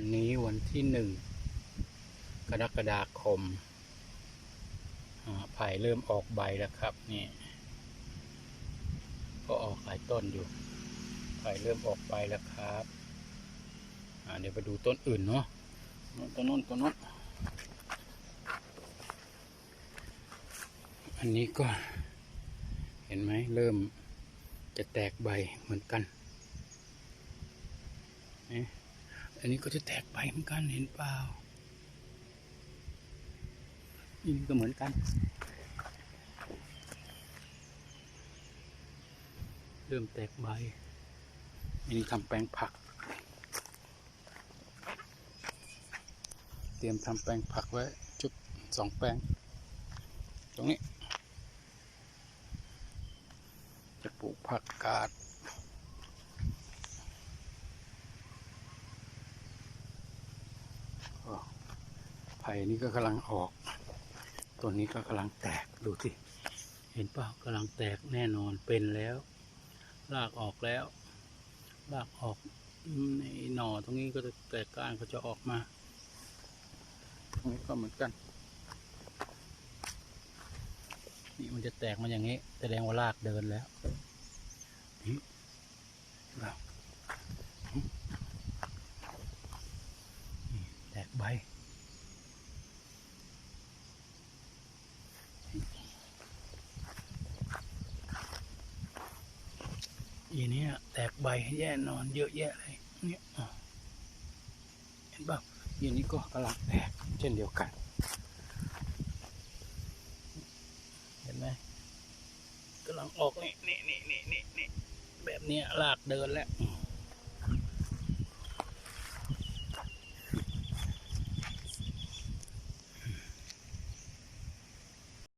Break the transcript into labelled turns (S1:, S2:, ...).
S1: วันนี้วันที่หนึ่งกรกฎาคมอ่าไผ่เริ่มออกใบแล้วครับนี่ก็ออกหลายต้นอยู่ไผ่เริ่มออกใบแล้วครับเดี๋ยวไปดูต้นอื่นเนาะต้นโน้นต้นโน้นอันนี้ก็เห็นไหมเริ่มจะแตกใบเหมือนกันนี่ อันนี้ก็จะแตกใบเหมือนกันเห็นเปล่านี่ก็เหมือนกัน เริ่มแตกใบ อันนี้ทำแปลงผัก เตรียมทำแปลงผักไว้ จุดสองแปลง ตรงนี้ จะปลูกผักกาด ผ่นี่ก็กำลังออกต้นนี้ก็กำลังแตกดูสิเห็นป่ากำลังแตกแน่นอนเป็นแล้วลากออกแล้วลากออกในหน่อตรงนี้ก็จะแตกก้านก็จะออกมาตรงนี้ก็เหมือนกัน นี่มันจะแตกมาอย่างนี้แสดงว่าลากเดินแล้วนี่แตกใบ อีเนี้แตกใบแย่นอนเยอะแยะเลยเนี่ยเห็นป่ะอีนี้ก็กำลังแตกเช่นเดียวกัน เห็นไหมกำลังออกนี่นี่นี่นี่นี่แบบนี้ลากเดินแล้ว